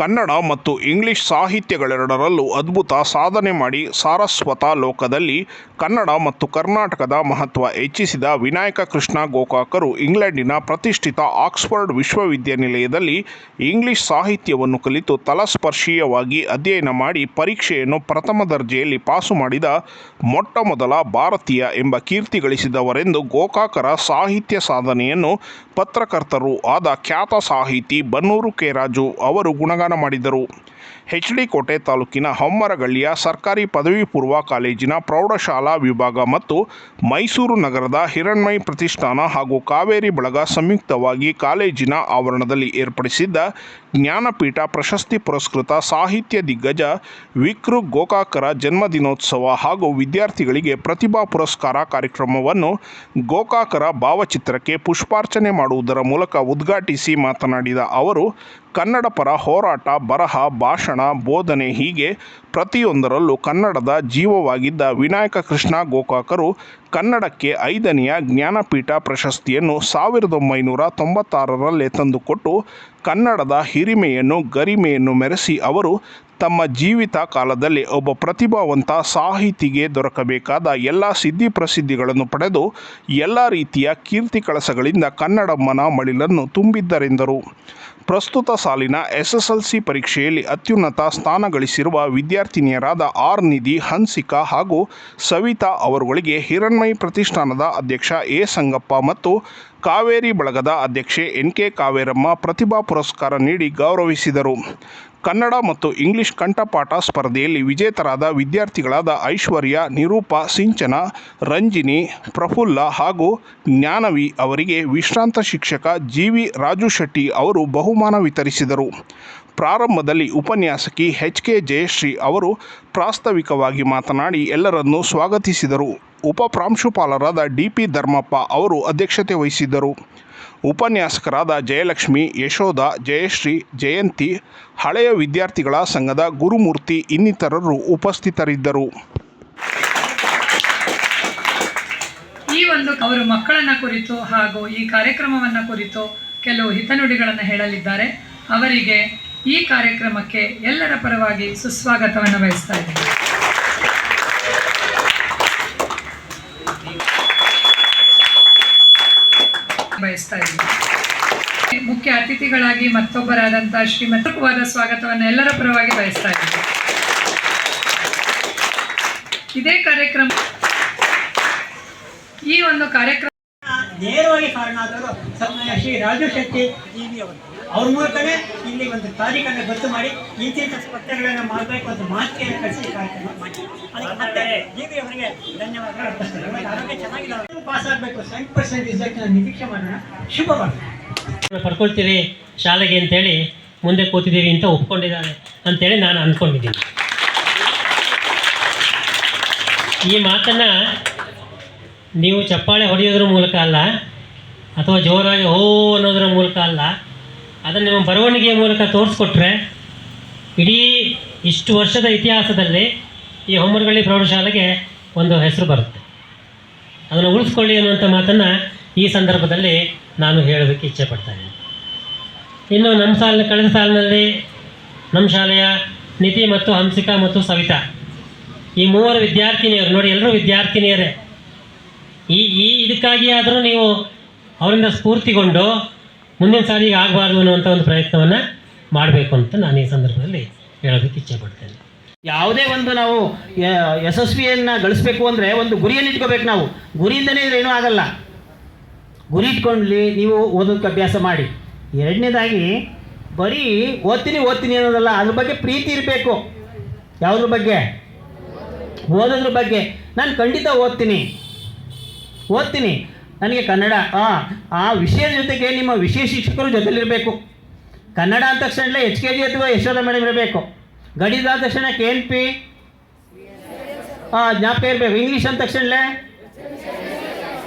ಕನ್ನಡ ಮತ್ತು ಇಂಗ್ಲಿಷ್ ಸಾಹಿತ್ಯಗಳೆರಡರಲ್ಲೂ ಅದ್ಭುತ ಸಾಧನೆ ಮಾಡಿ ಸಾರಸ್ವತ ಲೋಕದಲ್ಲಿ ಕನ್ನಡ ಮತ್ತು ಕರ್ನಾಟಕದ ಮಹತ್ವ ಹೆಚ್ಚಿಸಿದ ವಿನಾಯಕ ಕೃಷ್ಣ ಗೋಕಾಕರು ಇಂಗ್ಲೆಂಡಿನ ಪ್ರತಿಷ್ಠಿತ ಆಕ್ಸ್ಫರ್ಡ್ ವಿಶ್ವವಿದ್ಯಾನಿಲಯದಲ್ಲಿ ಇಂಗ್ಲಿಷ್ ಸಾಹಿತ್ಯವನ್ನು ಕಲಿತು ತಲಸ್ಪರ್ಶೀಯವಾಗಿ ಅಧ್ಯಯನ ಮಾಡಿ ಪರೀಕ್ಷೆಯನ್ನು ಪ್ರಥಮ ದರ್ಜೆಯಲ್ಲಿ ಪಾಸು ಮಾಡಿದ ಮೊಟ್ಟ ಮೊದಲ ಭಾರತೀಯ ಎಂಬ ಕೀರ್ತಿ ಗಳಿಸಿದವರೆಂದು ಗೋಕಾಕರ ಸಾಹಿತ್ಯ ಸಾಧನೆಯನ್ನು ಪತ್ರಕರ್ತರು ಆದ ಖ್ಯಾತ ಸಾಹಿತಿ ಬನ್ನೂರು ಕೆ ರಾಜು ಅವರು ಗುಣಗಾನ ಮಾಡಿದರು ಎಚ್ ಡಿ ಕೋಟೆ ತಾಲೂಕಿನ ಹೊಮ್ಮರಗಳ್ಳಿಯ ಸರ್ಕಾರಿ ಪದವಿ ಪೂರ್ವ ಕಾಲೇಜಿನ ಪ್ರೌಢಶಾಲಾ ವಿಭಾಗ ಮತ್ತು ಮೈಸೂರು ನಗರದ ಹಿರಣ್ಮಯ್ ಪ್ರತಿಷ್ಠಾನ ಹಾಗೂ ಕಾವೇರಿ ಬಳಗ ಸಂಯುಕ್ತವಾಗಿ ಕಾಲೇಜಿನ ಆವರಣದಲ್ಲಿ ಏರ್ಪಡಿಸಿದ್ದ ಜ್ಞಾನಪೀಠ ಪ್ರಶಸ್ತಿ ಪುರಸ್ಕೃತ ಸಾಹಿತ್ಯ ದಿಗ್ಗಜ ವಿಕ್ರು ಗೋಕಾಕರ ಜನ್ಮದಿನೋತ್ಸವ ಹಾಗೂ ವಿದ್ಯಾರ್ಥಿಗಳಿಗೆ ಪ್ರತಿಭಾ ಪುರಸ್ಕಾರ ಕಾರ್ಯಕ್ರಮವನ್ನು ಗೋಕಾಕರ ಭಾವಚಿತ್ರಕ್ಕೆ ಪುಷ್ಪಾರ್ಚನೆ ಮಾಡುವುದರ ಮೂಲಕ ಉದ್ಘಾಟಿಸಿ ಮಾತನಾಡಿದ ಅವರು ಕನ್ನಡ ಪರ ಬರಹ, ಭಾಷಣ, ಬೋಧನೆ ಹೀಗೆ ಪ್ರತಿಯೊಂದರಲ್ಲೂ ಕನ್ನಡದ ಜೀವವಾಗಿದ್ದ ವಿನಾಯಕ ಕೃಷ್ಣ ಗೋಕಾಕರು ಕನ್ನಡಕ್ಕೆ ಐದನೆಯ ಜ್ಞಾನಪೀಠ ಪ್ರಶಸ್ತಿಯನ್ನು ಸಾವಿರದ ಒಂಬೈನೂರ ತೊಂಬತ್ತಾರರಲ್ಲೇ ತಂದುಕೊಟ್ಟು ಕನ್ನಡದ ಹಿರಿಮೆಯನ್ನು, ಗರಿಮೆಯನ್ನು ಮೆರೆಸಿ ಅವರು ತಮ್ಮ ಜೀವಿತ ಕಾಲದಲ್ಲಿ ಒಬ್ಬ ಪ್ರತಿಭಾವಂತ ಸಾಹಿತಿಗೆ ದೊರಕಬೇಕಾದ ಎಲ್ಲ ಸಿದ್ಧಿ ಪ್ರಸಿದ್ಧಿಗಳನ್ನು ಪಡೆದು ಎಲ್ಲ ರೀತಿಯ ಕೀರ್ತಿ ಕಳಸಗಳಿಂದ ಕನ್ನಡಮ್ಮನ ಮಳಿಲನ್ನು ತುಂಬಿದ್ದರೆಂದರು. ಪ್ರಸ್ತುತ ಸಾಲಿನ ಎಸ್ಎಸ್ಎಲ್ಸಿ ಪರೀಕ್ಷೆಯಲ್ಲಿ ಅತ್ಯುನ್ನತ ಸ್ಥಾನ ಗಳಿಸಿರುವ ವಿದ್ಯಾರ್ಥಿನಿಯರಾದ ಆರ್ ನಿಧಿ, ಹನ್ಸಿಕಾ ಹಾಗೂ ಸವಿತಾ ಅವರುಗಳಿಗೆ ಹಿರಣ್ಮಯಿ ಪ್ರತಿಷ್ಠಾನದ ಅಧ್ಯಕ್ಷ ಎ ಸಂಗಪ್ಪ ಮತ್ತು ಕಾವೇರಿ ಬಳಗದ ಅಧ್ಯಕ್ಷೆ ಎನ್ ಕೆ ಕಾವೇರಮ್ಮ ಪ್ರತಿಭಾ ಪುರಸ್ಕಾರ ನೀಡಿ ಗೌರವಿಸಿದರು. ಕನ್ನಡ ಮತ್ತು ಇಂಗ್ಲಿಷ್ ಕಂಠಪಾಠ ಸ್ಪರ್ಧೆಯಲ್ಲಿ ವಿಜೇತರಾದ ವಿದ್ಯಾರ್ಥಿಗಳಾದ ಐಶ್ವರ್ಯ, ನಿರೂಪ, ಸಿಂಚನ, ರಂಜಿನಿ, ಪ್ರಫುಲ್ಲ ಹಾಗೂ ಜ್ಞಾನವಿ ಅವರಿಗೆ ವಿಶ್ರಾಂತ ಶಿಕ್ಷಕ ಜಿ ವಿ ರಾಜು ಶೆಟ್ಟಿ ಅವರು ಬಹುಮಾನ ವಿತರಿಸಿದರು. ಪ್ರಾರಂಭದಲ್ಲಿ ಉಪನ್ಯಾಸಕಿ ಎಚ್ ಕೆ ಜಯಶ್ರೀ ಅವರು ಪ್ರಾಸ್ತಾವಿಕವಾಗಿ ಮಾತನಾಡಿ ಎಲ್ಲರನ್ನೂ ಸ್ವಾಗತಿಸಿದರು. ಉಪ ಪ್ರಾಂಶುಪಾಲರಾದ ಡಿ ಪಿ ಧರ್ಮಪ್ಪ ಅವರು ಅಧ್ಯಕ್ಷತೆ ವಹಿಸಿದ್ದರು. ಉಪನ್ಯಾಸಕರಾದ ಜಯಲಕ್ಷ್ಮಿ, ಯಶೋಧ, ಜಯಶ್ರೀ, ಜಯಂತಿ, ಹಳೆಯ ವಿದ್ಯಾರ್ಥಿಗಳ ಸಂಘದ ಗುರುಮೂರ್ತಿ ಇನ್ನಿತರರು ಉಪಸ್ಥಿತರಿದ್ದರು. ಈ ಒಂದು ಅವರು ಮಕ್ಕಳನ್ನ ಕುರಿತು ಹಾಗೂ ಈ ಕಾರ್ಯಕ್ರಮವನ್ನ ಕುರಿತು ಕೆಲವು ಹಿತನುಡಿಗಳನ್ನು ಹೇಳಲಿದ್ದಾರೆ. ಅವರಿಗೆ ಈ ಕಾರ್ಯಕ್ರಮಕ್ಕೆ ಎಲ್ಲರ ಪರವಾಗಿ ಸುಸ್ವಾಗತವನ್ನು ಬಯಸ್ತಾ ಇದ್ದೀನಿ. ಬಯಸ್ತಾ ಇದ್ದೀನಿ. ಮುಖ್ಯ ಅತಿಥಿಗಳಾಗಿ ಮತ್ತೊಬ್ಬರಾದಂತಹ ಶ್ರೀಮತವಾದ ಸ್ವಾಗತವನ್ನು ಎಲ್ಲರ ಪರವಾಗಿ ಬಯಸ್ತಾ ಇದ್ದೀನಿ. ಇದೇ ಕಾರ್ಯಕ್ರಮ ಈ ಒಂದು ಕಾರ್ಯಕ್ರಮ ನೇರವಾಗಿ ಕಾರಣ ಸನ್ಮಾನ್ಯ ಶ್ರೀ ರಾಜು ಶೆಟ್ಟಿ ಅವರು. ಅವ್ರ ಮೂಲಕನೇ ಇಲ್ಲಿ ಒಂದು ಕಾರ್ಯಕ್ರಮ ಗೊತ್ತು ಮಾಡಿ ಇಂತಿಂಥ ಸ್ಪರ್ಧೆಗಳನ್ನು ಮಾಡಬೇಕು ಅಂತ ಮಾಹಿತಿಯನ್ನು ಕಳಿಸಿ ಕಾರ್ಯಕ್ರಮ ಮಾಡಿ. ಅದಕ್ಕೆ ಅವರಿಗೆ ಧನ್ಯವಾದಗಳು ಚೆನ್ನಾಗಿಲ್ಲ ಪಾಸ್ ಆಗಬೇಕು. ಸೆವೆಂಟಿ ಪರ್ಸೆಂಟ್ ರಿಸಲ್ಟ್ ನಿರೀಕ್ಷೆ ಮಾಡೋಣ. ಶುಭವಾಗಲಿ. ಪಡ್ಕೊಳ್ತೀರಿ ಶಾಲೆಗೆ ಅಂತೇಳಿ ಮುಂದೆ ಕೂತಿದ್ದೀವಿ ಅಂತ ಒಪ್ಕೊಂಡಿದ್ದಾರೆ ಅಂತೇಳಿ ನಾನು ಅಂದ್ಕೊಂಡಿದ್ದೀನಿ. ಈ ಮಾತನ್ನು ನೀವು ಚಪ್ಪಾಳೆ ಹೊಡೆಯೋದ್ರ ಮೂಲಕ ಅಲ್ಲ, ಅಥವಾ ಜೋರಾಗಿ ಓ ಅನ್ನೋದ್ರ ಮೂಲಕ ಅಲ್ಲ ಅದನ್ನು ನಿಮ್ಮ ಬರವಣಿಗೆಯ ಮೂಲಕ ತೋರಿಸ್ಕೊಟ್ರೆ ಇಡೀ ಇಷ್ಟು ವರ್ಷದ ಇತಿಹಾಸದಲ್ಲಿ ಈ ಹೊಮ್ಮರಗಳ್ಳಿ ಪ್ರೌಢಶಾಲೆಗೆ ಒಂದು ಹೆಸರು ಬರುತ್ತೆ. ಅದನ್ನು ಉಳಿಸ್ಕೊಳ್ಳಿ ಅನ್ನುವಂಥ ಮಾತನ್ನು ಈ ಸಂದರ್ಭದಲ್ಲಿ ನಾನು ಹೇಳೋದಕ್ಕೆ ಇಚ್ಛೆ ಪಡ್ತಾ ಇದ್ದೀನಿ. ಇನ್ನು ನಮ್ಮ ಸಾಲಿನ ಕಳೆದ ಸಾಲಿನಲ್ಲಿ ನಮ್ಮ ಶಾಲೆಯ ನಿತಿ ಮತ್ತು ಹಂಸಿಕಾ ಮತ್ತು ಸವಿತಾ, ಈ ಮೂವರು ವಿದ್ಯಾರ್ಥಿನಿಯರು, ನೋಡಿ ಎಲ್ಲರೂ ವಿದ್ಯಾರ್ಥಿನಿಯರೇ, ಈ ಈ ಇದಕ್ಕಾಗಿ ಆದರೂ ನೀವು ಅವರಿಂದ ಸ್ಫೂರ್ತಿಗೊಂಡು ಮುಂದಿನ ಈಗ ಆಗಬಾರ್ದು ಅನ್ನುವಂಥ ಒಂದು ಪ್ರಯತ್ನವನ್ನು ಮಾಡಬೇಕು ಅಂತ ನಾನು ಈ ಸಂದರ್ಭದಲ್ಲಿ ಹೇಳೋದಕ್ಕೆ ಇಚ್ಛೆ ಪಡ್ತೇನೆ. ಯಾವುದೇ ಒಂದು ನಾವು ಯಶಸ್ವಿಯನ್ನ ಗಳಿಸ್ಬೇಕು ಅಂದರೆ ಒಂದು ಗುರಿಯನ್ನು ಇಟ್ಕೋಬೇಕು ನಾವು. ಗುರಿಯಿಂದನೇ ಇದ್ರೆ ಏನೂ ಆಗಲ್ಲ. ಗುರಿ ಇಟ್ಕೊಂಡ್ಲಿ ನೀವು ಓದೋದಕ್ಕೆ ಅಭ್ಯಾಸ ಮಾಡಿ. ಎರಡನೇದಾಗಿ ಬರೀ ಓದ್ತೀನಿ ಓದ್ತೀನಿ ಅನ್ನೋದಲ್ಲ, ಅದ್ರ ಬಗ್ಗೆ ಪ್ರೀತಿ ಇರಬೇಕು. ಯಾವುದ್ರ ಬಗ್ಗೆ? ಓದೋದ್ರ ಬಗ್ಗೆ. ನಾನು ಖಂಡಿತ ಓದ್ತೀನಿ. ಓದ್ತೀನಿ. ನನಗೆ ಕನ್ನಡ, ಆ ಆ ವಿಷಯದ ಜೊತೆಗೆ ನಿಮ್ಮ ವಿಷಯ ಶಿಕ್ಷಕರು ಜೊತೆಲಿರಬೇಕು. ಕನ್ನಡ ಅಂದ ತಕ್ಷಣಲೇ ಎಚ್ ಕೆ ಜಿ ಅಥವಾ ಯಶೋಧ ಮೇಡಮ್ ಇರಬೇಕು. ಆದ ತಕ್ಷಣ ಕೆ ಎನ್ ಪಿ ಹಾಂ ಜ್ಞಾಪಕ ಇರಬೇಕು. ಇಂಗ್ಲೀಷ್ ಅಂದ ತಕ್ಷಣಲೇ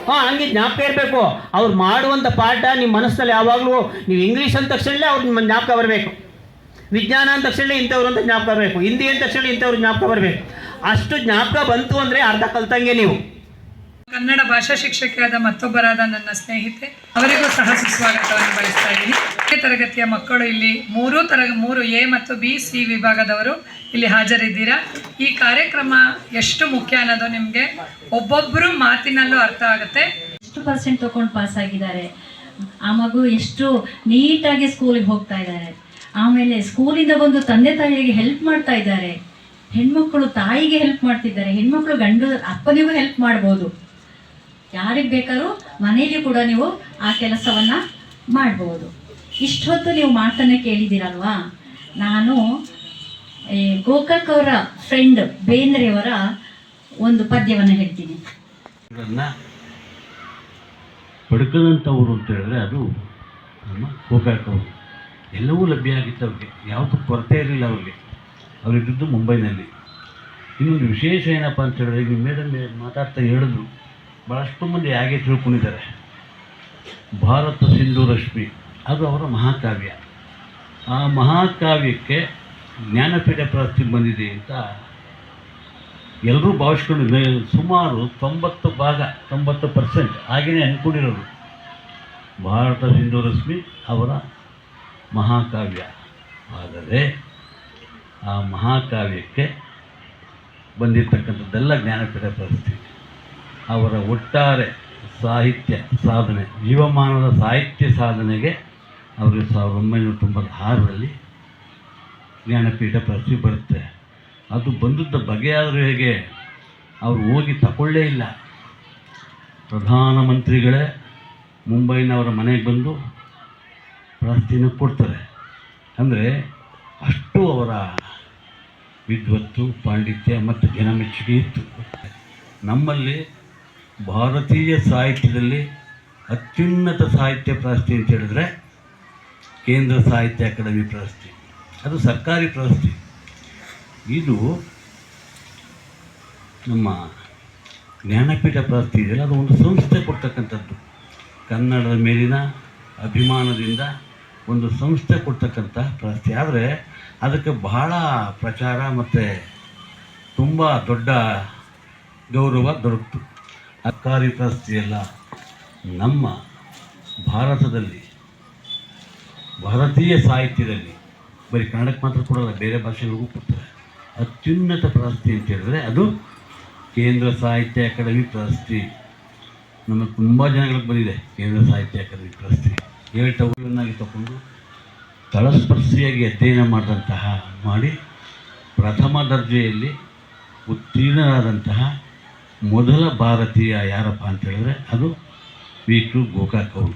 ಹಾಂ ಹಂಗೆ ಜ್ಞಾಪಕ ಇರಬೇಕು. ಅವ್ರು ಮಾಡುವಂಥ ಪಾಠ ನಿಮ್ಮ ಮನಸ್ಸಲ್ಲಿ ಯಾವಾಗಲೂ, ನೀವು ಇಂಗ್ಲೀಷ್ ಅಂದ ತಕ್ಷಣಲೇ ಅವ್ರು ನಿಮ್ಮ ಜ್ಞಾಪಕ ಬರಬೇಕು. ವಿಜ್ಞಾನ ಅಂದ ತಕ್ಷಣ ಇಂಥವ್ರು ಅಂತ ಜ್ಞಾಪಕ ಬರಬೇಕು. ಹಿಂದಿ ಅಂದ ತಕ್ಷಣ ಇಂಥವ್ರು ಜ್ಞಾಪಕ ಬರಬೇಕು. ಅಷ್ಟು ಜ್ಞಾಪಕ ಬಂತು ಅಂದರೆ ಅರ್ಧ ಕಲ್ತಂಗೆ ನೀವು. ಕನ್ನಡ ಭಾಷಾ ಶಿಕ್ಷಕಿಯಾದ ಮತ್ತೊಬ್ಬರಾದ ನನ್ನ ಸ್ನೇಹಿತೆ. ಅವರಿಗೂ ಸಹ ಸುಸ್ವಾಗತವನ್ನು ಬಯಸ್ತಾ ಇದ್ದೀನಿ. ತರಗತಿಯ ಮಕ್ಕಳು ಇಲ್ಲಿ ಮೂರೂ ತರ ಮೂರು ಎ ಮತ್ತು ಬಿ, ಸಿ ವಿಭಾಗದವರು ಇಲ್ಲಿ ಹಾಜರಿದ್ದೀರಾ? ಈ ಕಾರ್ಯಕ್ರಮ ಎಷ್ಟು ಮುಖ್ಯ ಅನ್ನೋದು ನಿಮಗೆ ಒಬ್ಬೊಬ್ಬರು ಮಾತಿನಲ್ಲೂ ಅರ್ಥ ಆಗುತ್ತೆ. ಎಷ್ಟು ಪರ್ಸೆಂಟ್ ತಗೊಂಡು ಪಾಸ್ ಆಗಿದ್ದಾರೆ? ಆ ಮಗು ಎಷ್ಟು ನೀಟಾಗಿ ಸ್ಕೂಲಿಗೆ ಹೋಗ್ತಾ ಇದ್ದಾರೆ. ಆಮೇಲೆ ಸ್ಕೂಲಿಂದ ಬಂದು ತಂದೆ ತಾಯಿಗೆ ಹೆಲ್ಪ್ ಮಾಡ್ತಾ ಇದ್ದಾರೆ. ಹೆಣ್ಮಕ್ಳು ತಾಯಿಗೆ ಹೆಲ್ಪ್ ಮಾಡ್ತಿದ್ದಾರೆ. ಹೆಣ್ಮಕ್ಳು ಗಂಡು ಅಪ್ಪನಿಗೂ ಹೆಲ್ಪ್ ಮಾಡ್ಬೋದು. ಯಾರಿಗೆ ಬೇಕಾದ್ರೂ ಮನೆಯಲ್ಲಿ ಕೂಡ ನೀವು ಆ ಕೆಲಸವನ್ನ ಮಾಡ್ಬೋದು. ಇಷ್ಟೊತ್ತು ನೀವು ಮಾತನ್ನ ಕೇಳಿದ್ದೀರಲ್ವಾ? ನಾನು ಗೋಕಾಕ್ ಅವರ ಫ್ರೆಂಡ್ ಬೇಂದ್ರೆಯವರ ಒಂದು ಪದ್ಯವನ್ನು ಹೇಳ್ತೀನಿ. ಪಡ್ಕೊಂಡಂಥವ್ರು ಅಂತ ಹೇಳಿದ್ರೆ ಅದು ನಮ್ಮ ಗೋಕಾಕ್ ಅವರು. ಎಲ್ಲವೂ ಲಭ್ಯ ಆಗಿತ್ತು ಅವ್ರಿಗೆ. ಯಾವುದು ಕೊರತೆ ಇರಲಿಲ್ಲ ಅವ್ರಿಗೆ. ಅವರಿದ್ದು ಮುಂಬೈನಲ್ಲಿ. ಇನ್ನೊಂದು ವಿಶೇಷ ಏನಪ್ಪ ಅಂತ ಹೇಳಿದ್ರೆ ಮೇಡಮ್ ಮಾತಾಡ್ತಾ ಹೇಳಿದ್ರು. ಭಾಳಷ್ಟು ಮಂದಿ ಹೇಗೆ ತಿಳ್ಕೊಂಡಿದ್ದಾರೆ. ಭಾರತ ಸಿಂಧು ರಶ್ಮಿ, ಅದು ಅವರ ಮಹಾಕಾವ್ಯ. ಆ ಮಹಾಕಾವ್ಯಕ್ಕೆ ಜ್ಞಾನಪೀಠ ಪ್ರಶಸ್ತಿ ಬಂದಿದೆ ಅಂತ ಎಲ್ಲರೂ ಭಾವಿಸ್ಕೊಂಡು ಸುಮಾರು ತೊಂಬತ್ತು ಭಾಗ, ತೊಂಬತ್ತು ಪರ್ಸೆಂಟ್ ಹಾಗೆಯೇ ಅಂದ್ಕೊಂಡಿರೋರು ಭಾರತ ಸಿಂಧು ರಶ್ಮಿ ಅವರ ಮಹಾಕಾವ್ಯ. ಆದರೆ ಆ ಮಹಾಕಾವ್ಯಕ್ಕೆ ಬಂದಿರತಕ್ಕಂಥದ್ದೆಲ್ಲ ಜ್ಞಾನಪೀಠ ಪ್ರಶಸ್ತಿ ಅವರ ಒಟ್ಟಾರೆ ಸಾಹಿತ್ಯ ಸಾಧನೆ, ಜೀವಮಾನದ ಸಾಹಿತ್ಯ ಸಾಧನೆಗೆ ಅವರಿಗೆ ಸಾವಿರದ ಒಂಬೈನೂರ ತೊಂಬತ್ತಾರರಲ್ಲಿ ಜ್ಞಾನಪೀಠ ಪ್ರಶಸ್ತಿ ಬರುತ್ತೆ. ಅದು ಬಂದದ್ದು ಬಗೆಯಾದರೂ ಹೇಗೆ, ಅವರು ಹೋಗಿ ತಗೊಳ್ಳೇ ಇಲ್ಲ. ಪ್ರಧಾನಮಂತ್ರಿಗಳೇ ಮುಂಬೈನವರ ಮನೆಗೆ ಬಂದು ಪ್ರಶಸ್ತಿನ ಕೊಡ್ತಾರೆ. ಅಂದರೆ ಅಷ್ಟು ಅವರ ವಿದ್ವತ್ತು, ಪಾಂಡಿತ್ಯ ಮತ್ತು ಜನಮೆಚ್ಚುಗೆ ಇತ್ತು. ನಮ್ಮಲ್ಲಿ ಭಾರತೀಯ ಸಾಹಿತ್ಯದಲ್ಲಿ ಅತ್ಯುನ್ನತ ಸಾಹಿತ್ಯ ಪ್ರಶಸ್ತಿ ಅಂತ ಹೇಳಿದ್ರೆ ಕೇಂದ್ರ ಸಾಹಿತ್ಯ ಅಕಾಡೆಮಿ ಪ್ರಶಸ್ತಿ. ಅದು ಸರ್ಕಾರಿ ಪ್ರಶಸ್ತಿ. ಇದು ನಮ್ಮ ಜ್ಞಾನಪೀಠ ಪ್ರಶಸ್ತಿ ಇದೆಯಲ್ಲ, ಅದು ಒಂದು ಸಂಸ್ಥೆ ಕೊಡ್ತಕ್ಕಂಥದ್ದು. ಕನ್ನಡದ ಮೇಲಿನ ಅಭಿಮಾನದಿಂದ ಒಂದು ಸಂಸ್ಥೆ ಕೊಡ್ತಕ್ಕಂಥ ಪ್ರಶಸ್ತಿ. ಆದರೆ ಅದಕ್ಕೆ ಬಹಳ ಪ್ರಚಾರ ಮತ್ತು ತುಂಬ ದೊಡ್ಡ ಗೌರವ ದೊರಕಿತು. ಸರ್ಕಾರಿ ಪ್ರಶಸ್ತಿಯೆಲ್ಲ ನಮ್ಮ ಭಾರತದಲ್ಲಿ, ಭಾರತೀಯ ಸಾಹಿತ್ಯದಲ್ಲಿ, ಬರೀ ಕನ್ನಡಕ್ಕೆ ಮಾತ್ರ ಕೊಡಲ್ಲ, ಬೇರೆ ಭಾಷೆಗಳಿಗೂ ಕೊಡ್ತಾರೆ. ಅತ್ಯುನ್ನತ ಪ್ರಶಸ್ತಿ ಅಂತ ಹೇಳಿದ್ರೆ ಅದು ಕೇಂದ್ರ ಸಾಹಿತ್ಯ ಅಕಾಡೆಮಿ ಪ್ರಶಸ್ತಿ ನಮಗೆ ತುಂಬ ಜನಗಳಿಗೆ ಬಂದಿದೆ ಕೇಂದ್ರ ಸಾಹಿತ್ಯ ಅಕಾಡೆಮಿ ಪ್ರಶಸ್ತಿ ಏಳ್ಟವನ್ನಾಗಿ ತಗೊಂಡು ತಳಸ್ಪರ್ಶಿಯಾಗಿ ಅಧ್ಯಯನ ಮಾಡಿದಂತಹ, ಮಾಡಿ ಪ್ರಥಮ ದರ್ಜೆಯಲ್ಲಿ ಉತ್ತೀರ್ಣರಾದಂತಹ ಮೊದಲ ಭಾರತೀಯ ಯಾರಪ್ಪ ಅಂತ ಹೇಳಿದ್ರೆ ಅದು ವಿ ಟು ಗೋಕಾಕ್ ಅವರು.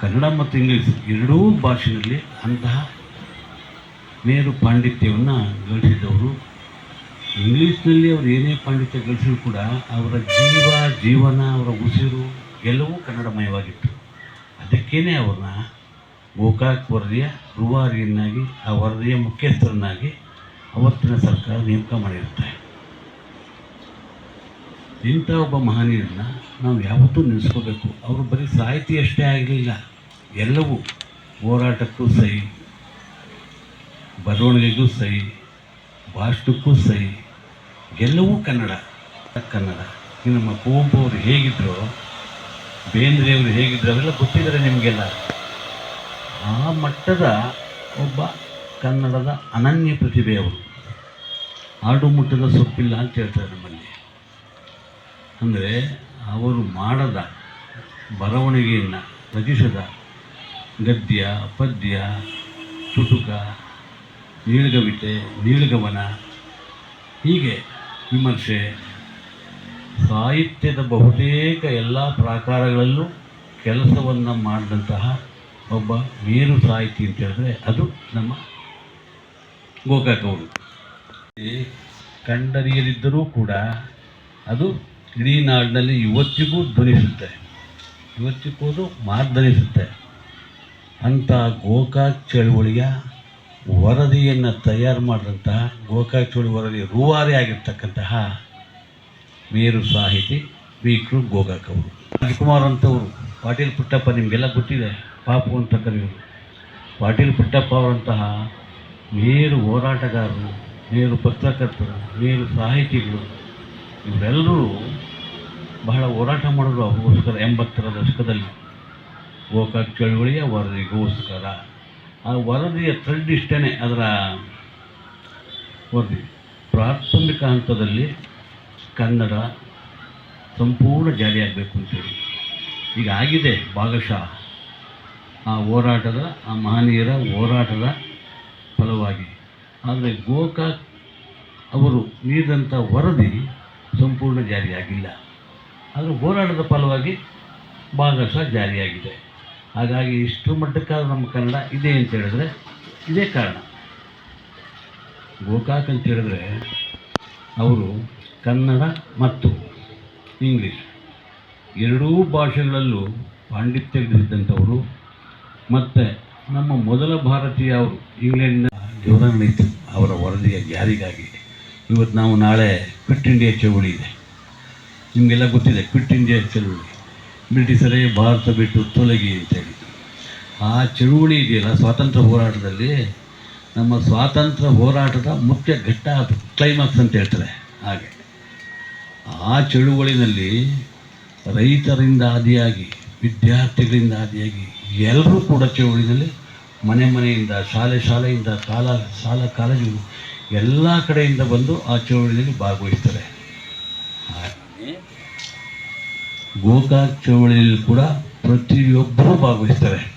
ಕನ್ನಡ ಮತ್ತು ಇಂಗ್ಲೀಷ್ ಎರಡೂ ಭಾಷೆಯಲ್ಲಿ ಅಂತಹ ಮೇರು ಪಾಂಡಿತ್ಯವನ್ನು ಗಳಿಸಿದವರು. ಇಂಗ್ಲೀಷ್ನಲ್ಲಿ ಅವರು ಏನೇ ಪಾಂಡಿತ್ಯ ಗಳಿಸಿದ್ರು ಕೂಡ ಅವರ ಜೀವ, ಜೀವನ, ಅವರ ಉಸಿರು ಎಲ್ಲವೂ ಕನ್ನಡಮಯವಾಗಿತ್ತು. ಅದಕ್ಕೇ ಅವ್ರನ್ನ ಗೋಕಾಕ್ ವರದಿಯ ರೂವಾರಿಯನ್ನಾಗಿ, ಆ ವರದಿಯ ಮುಖ್ಯಸ್ಥರನ್ನಾಗಿ ಅವತ್ತಿನ ಸರ್ಕಾರ ನೇಮಕ ಮಾಡಿರುತ್ತೆ ಇಂಥ ಒಬ್ಬ ಮಹನೀಯರನ್ನ ನಾವು ಯಾವತ್ತೂ ನೆನೆಸ್ಕೋಬೇಕು. ಅವರು ಬರೀ ಸಾಹಿತಿ ಅಷ್ಟೇ ಆಗಲಿಲ್ಲ. ಎಲ್ಲವೂ ಹೋರಾಟಕ್ಕೂ ಸಹಿ, ಬರವಣಿಗೆಗೂ ಸಹಿ, ಭಾಷಣಕ್ಕೂ ಸಹಿ, ಎಲ್ಲವೂ ಕನ್ನಡ ಕನ್ನಡ. ಈ ನಮ್ಮ ಕುವೆಂಪು ಅವರು ಹೇಗಿದ್ರು ಬೇಂದ್ರೆಯವರು ಹೇಗಿದ್ರು, ಅವೆಲ್ಲ ಗೊತ್ತಿದ್ದಾರೆ ನಿಮಗೆಲ್ಲ. ಆ ಮಟ್ಟದ ಒಬ್ಬ ಕನ್ನಡದ ಅನನ್ಯ ಪ್ರತಿಭೆ ಅವರು. ಆಡು ಮುಟ್ಟದ ಸೊಪ್ಪಿಲ್ಲ ಅಂತ ಹೇಳ್ತಾರೆ ನಮ್ಮಲ್ಲಿ. ಅಂದರೆ ಅವರು ಮಾಡದ ಬರವಣಿಗೆಯನ್ನು ರಚಿಸದ ಗದ್ಯ, ಪದ್ಯ ಚುಟುಕ ನೀಳ್ಗವಿತೆ ನೀಳ್ಗಮನ ಹೀಗೆ ವಿಮರ್ಶೆ, ಸಾಹಿತ್ಯದ ಬಹುತೇಕ ಎಲ್ಲ ಪ್ರಾಕಾರಗಳಲ್ಲೂ ಕೆಲಸವನ್ನು ಮಾಡಿದಂತಹ ಒಬ್ಬ ಮೇರು ಸಾಹಿತಿ ಅಂತ ಹೇಳಿದ್ರೆ ಅದು ನಮ್ಮ ಗೋಕಾಕ್ ಅವರು. ಕಂಡರಿಯದಿದ್ದರೂ ಕೂಡ ಅದು ಇಡೀ ನಾಡಿನಲ್ಲಿ ಇವತ್ತಿಗೂ ಧ್ವನಿಸುತ್ತೆ. ಇವತ್ತಿಗೂ ಅದು ಮಾರ್ಧನಿಸುತ್ತೆ ಅಂಥ ಗೋಕಾಕ್ ಚಳುವಳಿಯ ವರದಿಯನ್ನು ತಯಾರು ಮಾಡಿದಂತಹ ಗೋಕಾಕ್ ಚಳುವಳಿ ವರದಿ ರೂವಾರಿ ಆಗಿರ್ತಕ್ಕಂತಹ ಮೇರು ಸಾಹಿತಿ ವಿ ಕೃ ಗೋಕಾಕ್ ಅವರು. ರಾಜ್ಕುಮಾರ್ ಅಂತವರು ಪಾಟೀಲ್ ಪುಟ್ಟಪ್ಪ ನಿಮಗೆಲ್ಲ ಗೊತ್ತಿದೆ, ಪಾಪು ಅಂತ ಕರೆಯೋರು ಪಾಟೀಲ್ ಪುಟ್ಟಪ್ಪ ಅವರಂತಹ ಮೇರು ಹೋರಾಟಗಾರರು, ಮೇರು ಪತ್ರಕರ್ತರು, ಮೇರು ಸಾಹಿತಿಗಳು, ಇವರೆಲ್ಲರೂ ಬಹಳ ಹೋರಾಟ ಮಾಡಿದ್ರು ಅವ್ರಿಗೋಸ್ಕರ, ಎಂಬತ್ತರ ದಶಕದಲ್ಲಿ. ಗೋಕಾಕ್ ಚಳುವಳಿಯ ವರದಿಗೋಸ್ಕರ. ಆ ವರದಿಯ ಥ್ರೆಡ್ ಇಷ್ಟೇ ಅದರ ವರದಿ. ಪ್ರಾಥಮಿಕ ಹಂತದಲ್ಲಿ ಕನ್ನಡ ಸಂಪೂರ್ಣ ಜಾರಿಯಾಗಬೇಕು ಅಂತೇಳಿ. ಈಗ ಆಗಿದೆ ಭಾಗಶಃ. ಆ ಹೋರಾಟದ, ಆ ಮಹನೀಯರ ಹೋರಾಟದ ಫಲವಾಗಿ. ಆದರೆ ಗೋಕಾಕ್ ಅವರು ನೀಡಿದಂಥ ವರದಿ ಸಂಪೂರ್ಣ ಜಾರಿಯಾಗಿಲ್ಲ. ಆದರೆ ಹೋರಾಟದ ಫಲವಾಗಿ ಭಾಗಶಃ ಜಾರಿಯಾಗಿದೆ. ಹಾಗಾಗಿ ಇಷ್ಟು ಮಟ್ಟಕ್ಕಾದ ನಮ್ಮ ಕನ್ನಡ ಇದೆ ಅಂತ ಹೇಳಿದ್ರೆ ಇದೇ ಕಾರಣ. ಗೋಕಾಕ್ ಅಂತ ಹೇಳಿದ್ರೆ ಅವರು ಕನ್ನಡ ಮತ್ತು ಇಂಗ್ಲೀಷ್ ಎರಡೂ ಭಾಷೆಗಳಲ್ಲೂ ಪಾಂಡಿತ್ಯ ಗಳಿಸಿದಂಥವರು ಮತ್ತು ನಮ್ಮ ಮೊದಲ ಭಾರತೀಯ ಅವರು ಇಂಗ್ಲೆಂಡ್ನ ಜೋರಾನ ಅವರ ವರದಿಯ ಜಾರಿಗಾಗಿ ಇವತ್ತು ನಾವು ನಾಳೆ ಕ್ವಿಟ್ ಇಂಡಿಯಾ ಚಳುವಳಿ ಇದೆ. ನಿಮಗೆಲ್ಲ ಗೊತ್ತಿದೆ ಕ್ವಿಟ್ ಇಂಡಿಯಾ ಚಳುವಳಿ. ಬ್ರಿಟಿಷರೇ ಭಾರತ ಬಿಟ್ಟು ತೊಲಗಿ ಅಂತೇಳಿ ಆ ಚಳುವಳಿ ಇದೆಯಲ್ಲ, ಸ್ವಾತಂತ್ರ್ಯ ಹೋರಾಟದಲ್ಲಿ ನಮ್ಮ ಸ್ವಾತಂತ್ರ್ಯ ಹೋರಾಟದ ಮುಖ್ಯ ಘಟ್ಟ ಅದು ಕ್ಲೈಮ್ಯಾಕ್ಸ್ ಅಂತ ಹೇಳ್ತಾರೆ ಹಾಗೆ. ಆ ಚಳುವಳಿನಲ್ಲಿ ರೈತರಿಂದ ಆದಿಯಾಗಿ, ವಿದ್ಯಾರ್ಥಿಗಳಿಂದ ಆದಿಯಾಗಿ ಎಲ್ಲರೂ ಕೂಡ ಚಳುವಳಿನಲ್ಲಿ ಮನೆ ಮನೆಯಿಂದ, ಶಾಲೆ ಶಾಲೆಯಿಂದ, ಕಾಲ, ಶಾಲಾ ಕಾಲೇಜು ಎಲ್ಲ ಕಡೆಯಿಂದ ಬಂದು ಆ ಚಳುವಳಿಯಲ್ಲಿ ಭಾಗವಹಿಸ್ತಾರೆ ಹಾಗೆ ಗೋಕಾಕ್ ಚಳುವಳಿಯಲ್ಲಿ ಕೂಡ ಪ್ರತಿಯೊಬ್ಬರೂ ಭಾಗವಹಿಸ್ತಾರೆ.